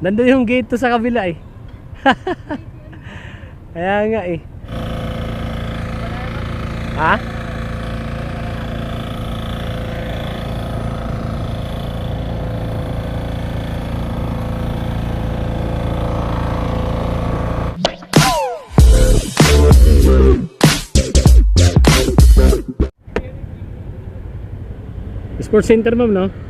Nandun yung gate to sa kabila eh. Kaya nga eh. Ha? Sports Center ma'am no?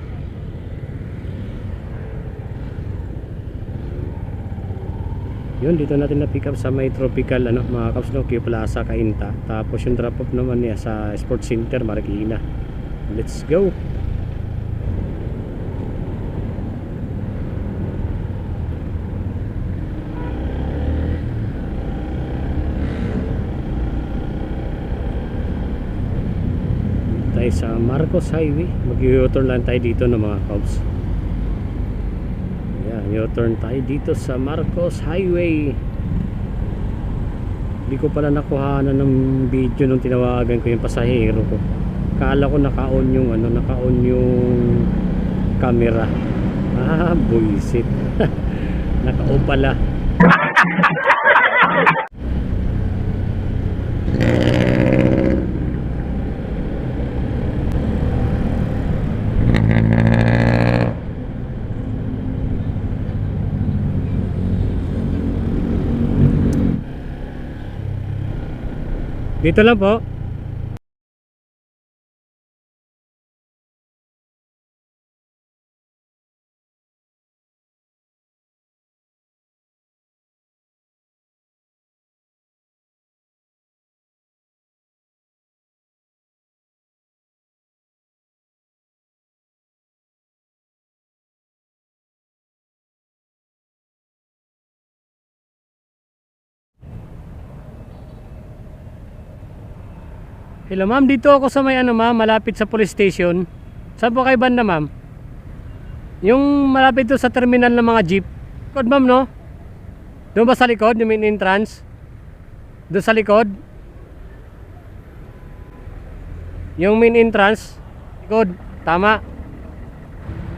Yun, dito natin na pick up sa may tropical ano, mga kaps no, Q Plaza, Cainta. Tapos yung drop off naman niya sa Sports Center, Marikina. Let's go. tayo sa Marcos Highway mag-u-turn lang tayo dito ng mga cops yan u-turn tayo dito sa Marcos Highway. Hindi ko pala nakuhanan ng video nung tinawagan ko yung pasahero ko. Kala ko naka-on yung ano naka-on yung camera. Ah buisit. Naka-on pala dito lang po Hello ma'am, dito ako sa may ano ma'am, malapit sa police station. Saan po kayo banda ma'am? Yung malapit to sa terminal ng mga jeep. Likod ma'am no? Doon ba sa likod, yung main entrance? Doon sa likod? Yung main entrance? Likod, tama.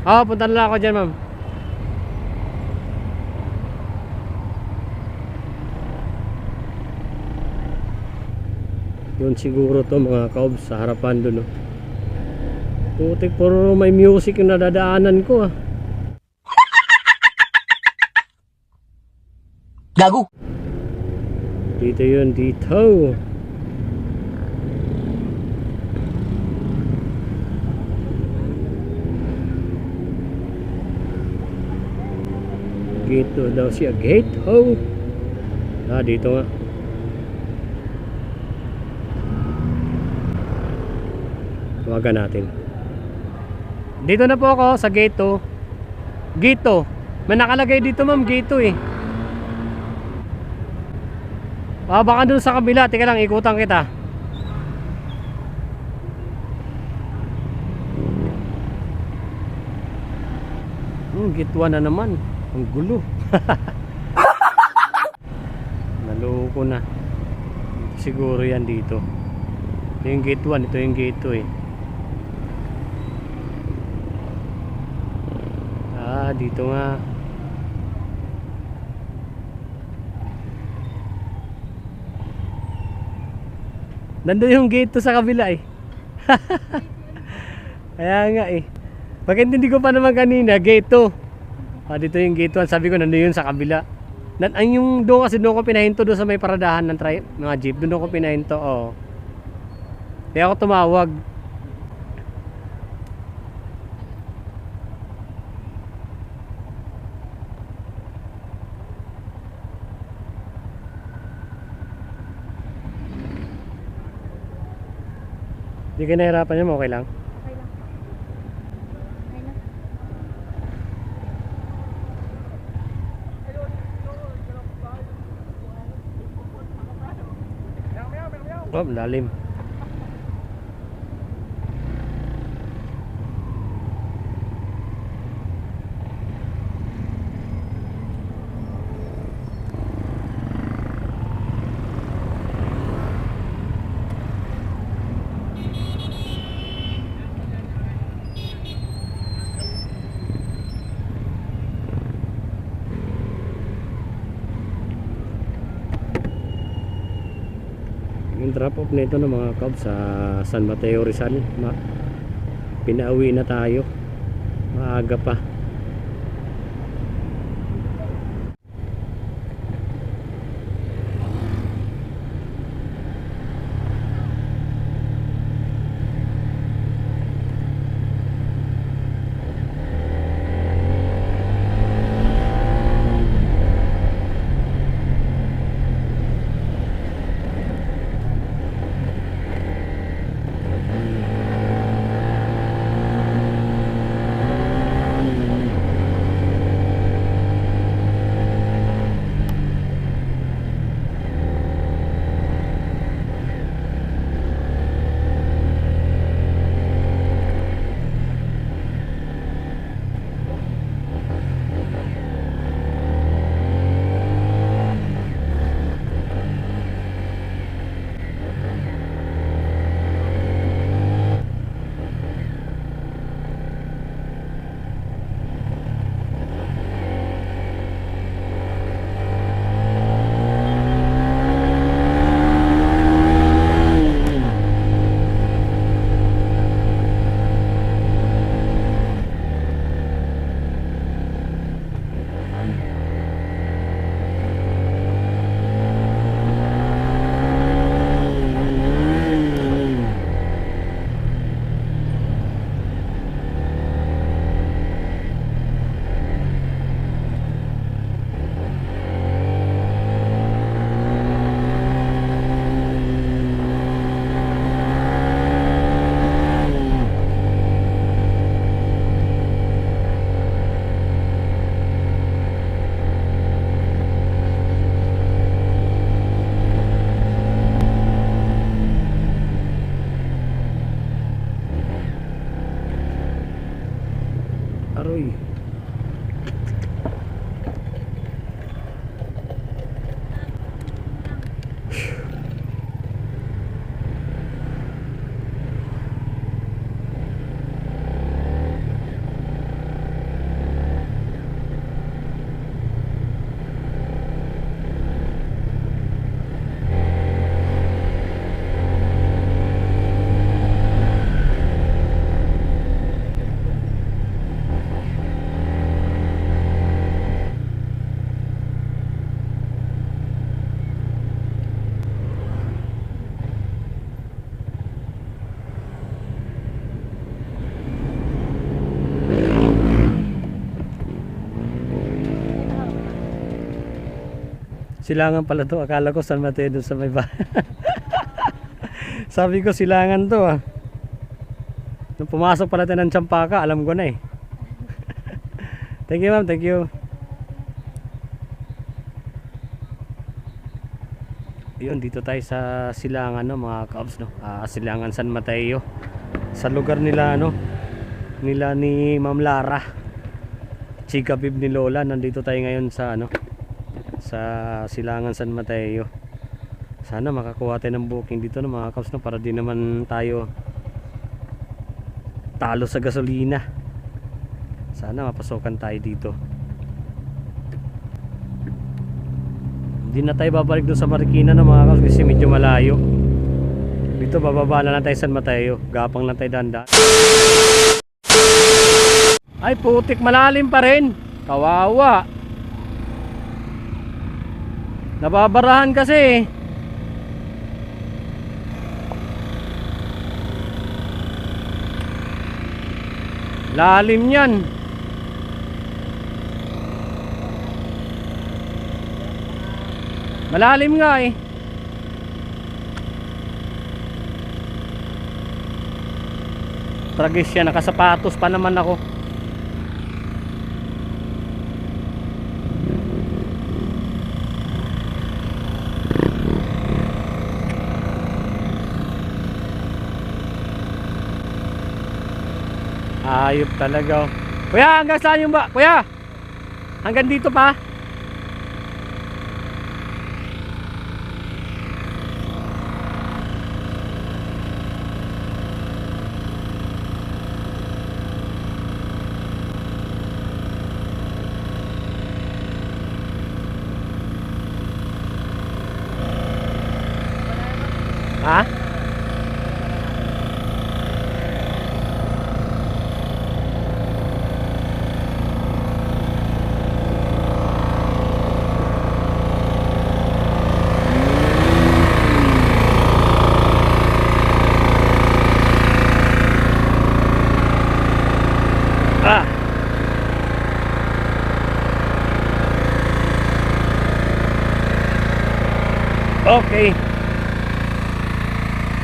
Oo, oh, punta na lang ako dyan ma'am. Yun siguro to mga kaobs sa harapan doon. No? Putik, puro may music yung nadadaanan ko ah. Gago. Dito yun, dito. Gate daw siya. Gate ho. Ah, dito nga. Tawagan natin. Dito na po ako sa gate 2. Gate 2. May nakalagay dito ma'am, gate 2 eh. Ah, baka dun sa kabila. Teka lang, ikutan kita. Hmm, gitwa na naman. Ang gulo. Naloko na. Siguro yan dito. Ito yung gate 1, ito yung gate 2 eh. Dito nga. Nandun yung gate to sa kabila eh. Kaya nga eh. Bakit hindi ko pa naman kanina, gate 2. Ah, dito yung gate 1. Sabi ko nandun yun sa kabila. Nan ang yung doon kasi doon ko pinahinto doon sa may paradahan ng mga jeep. Doon ko pinahinto. Oh. Kaya ako tumawag. Hindi ka nahirapan niya, okay lang. Okay lang. Okay na. Oh, lalim. Drop off nito ng mga Cubs sa San Mateo Rizal. Ma pinauwi na tayo. Maaga pa. Silangan pala to. Akala ko San Mateo doon sa may ba. Sabi ko silangan to ah. Nung pumasok pala tayo ng Champaka, alam ko na eh. thank you ma'am, thank you. Yun, dito tayo sa silangan no, mga kaobs no. Ah, silangan San Mateo. Sa lugar nila ano, nila ni Ma'am Lara. Chika Bib ni Lola, nandito tayo ngayon sa ano, sa Silangan San Mateo. Sana makakuha tayo ng booking dito ng mga kaps no para di naman tayo talo sa gasolina. Sana mapasokan tayo dito. Hindi na tayo babalik doon sa Marikina ng mga kaps kasi medyo malayo. Dito bababa na lang tayo San Mateo. Gapang lang tayo danda. Ay putik malalim pa rin. Kawawa. Nababarahan kasi. Lalim yan. Malalim nga eh. Tragis siya, nakasapatos pa naman ako. Ayop talaga. oh. Kuya, hanggang saan yung ba? Kuya! Hanggang dito pa?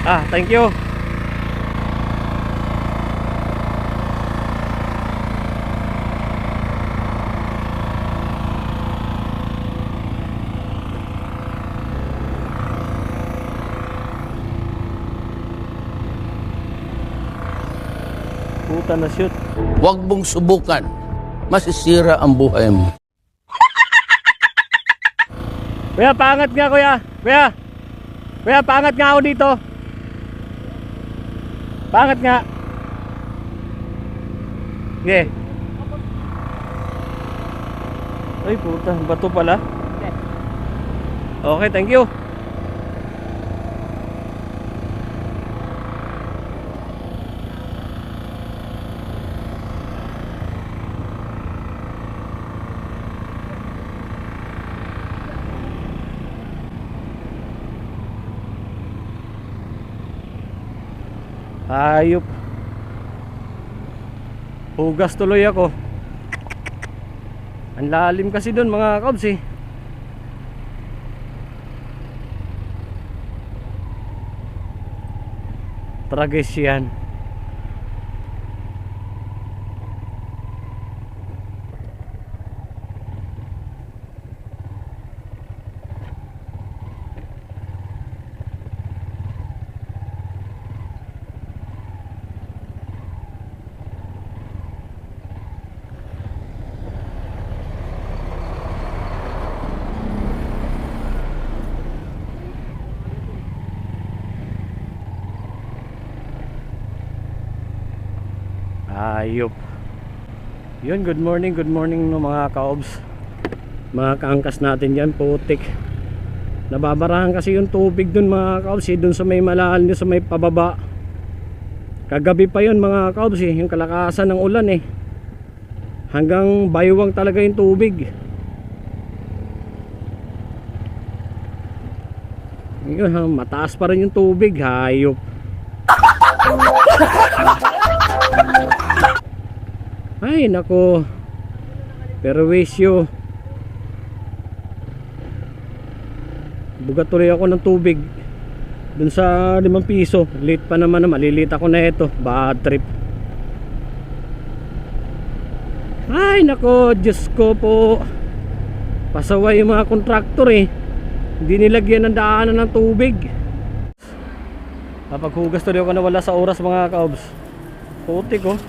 Ah, thank you. Puta na shoot. Huwag mong subukan. Masisira ang buhay mo. Kuya, paangat nga kuya. Kuya. Kuya, paangat nga ako dito. Paangat nga. Sige. Ay puta, bato pala. Okay, thank you. Hayop. Hugas tuloy ako. Ang lalim kasi doon mga kabs eh. Tragis yan. Ayop. Yun, good morning, good morning no mga kaobs. Mga kaangkas natin yan, putik. Nababarahan kasi yung tubig dun mga kaobs, eh, dun sa may malalim, dun sa may pababa. Kagabi pa yun mga kaobs, eh, yung kalakasan ng ulan eh. Hanggang baywang talaga yung tubig. Yun, mataas pa rin yung tubig, hayop. Ay, nako. Perwisyo. Bugat tuloy ako ng tubig. Dun sa 5 piso. Late pa naman na malilita ako na ito. Bad trip. Ay, nako. Diyos ko po. Pasaway yung mga kontraktor eh. Hindi nilagyan ng daanan ng tubig. Kapaghugas tuloy ako nawala sa oras mga kaobs. Putik oh.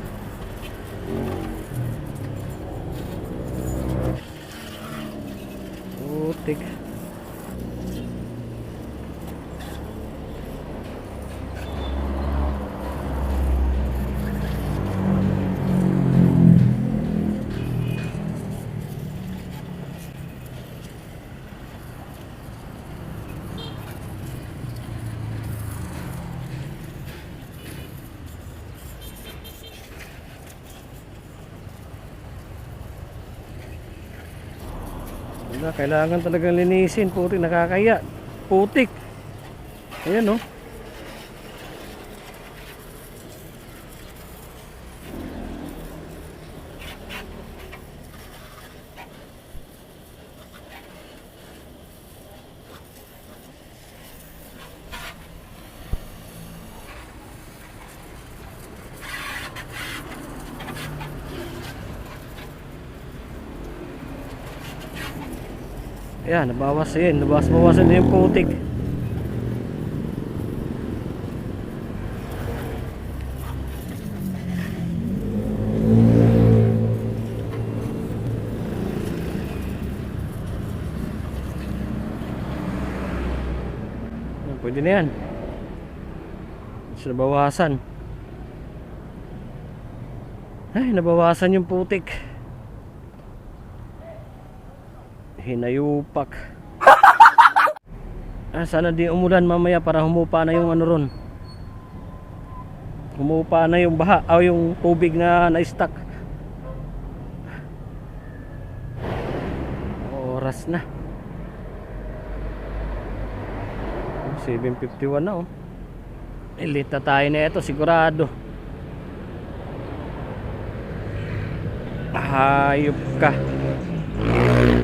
Wala, kailangan talagang linisin. Putik, nakakaya. Putik. Ayan, oh. Ayan, nabawas yun. Nabawas-bawasan na yung putik. Pwede na yan. Mas nabawasan. Ay, nabawasan yung putik. Hinayupak. Ah, sana di umulan mamaya para humupa na yung ano ron. Humupa na yung baha o yung tubig na na-stuck. Oras na. 7.51 na oh. Elite tayo na ito sigurado. Hayop ka.